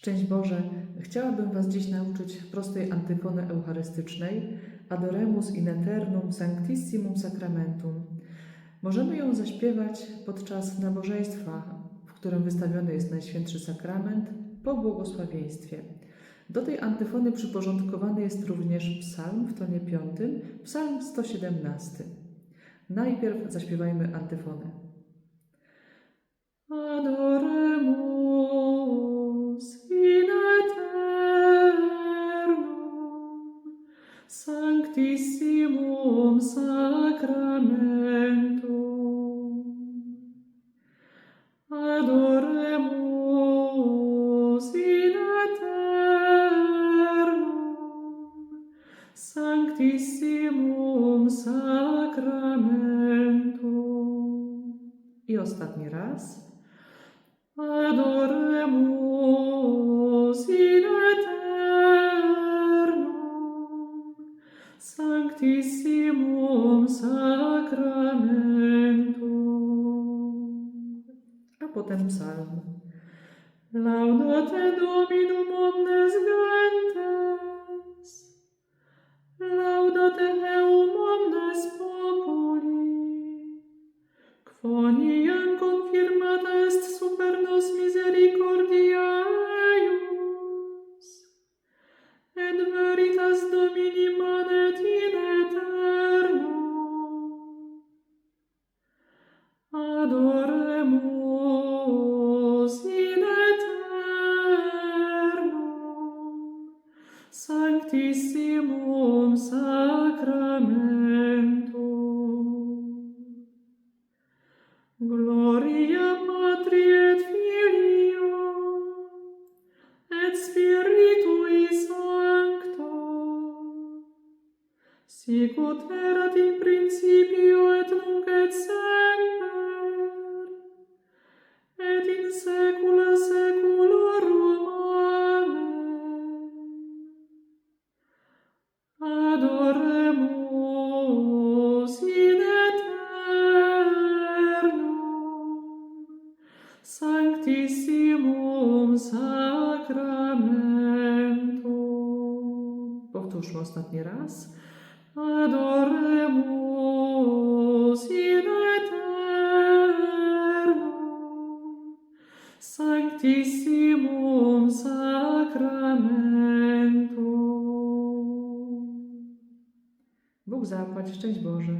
Szczęść Boże, chciałabym Was dziś nauczyć prostej antyfony eucharystycznej Adoremus in eternum sanctissimum sacramentum. Możemy ją zaśpiewać podczas nabożeństwa, w którym wystawiony jest Najświętszy Sakrament, po błogosławieństwie. Do tej antyfony przyporządkowany jest również psalm w tonie piątym, psalm 117. Najpierw zaśpiewajmy antyfonę. Sanctissimum Sacramentum. Adoremus in aeternum Sanctissimum Sacramentum. I ostatni raz. Adoremus sanctissimum sacramentum. A potem psalm. Laudate Dominum omnes gentes, laudate eum omnes populi, quoniam confirmata est super nos misericordia eius, et veritas Domini adoremus in aeternum sanctissimum sacramentum. Gloria Patri et Filio et Spiritui Sancto sic ut erat in principio sanctissimum sacramentum. Powtórzmy ostatni raz. Adoremus in eternum sanctissimum sacramentum. Bóg zapłać, szczęść Boże.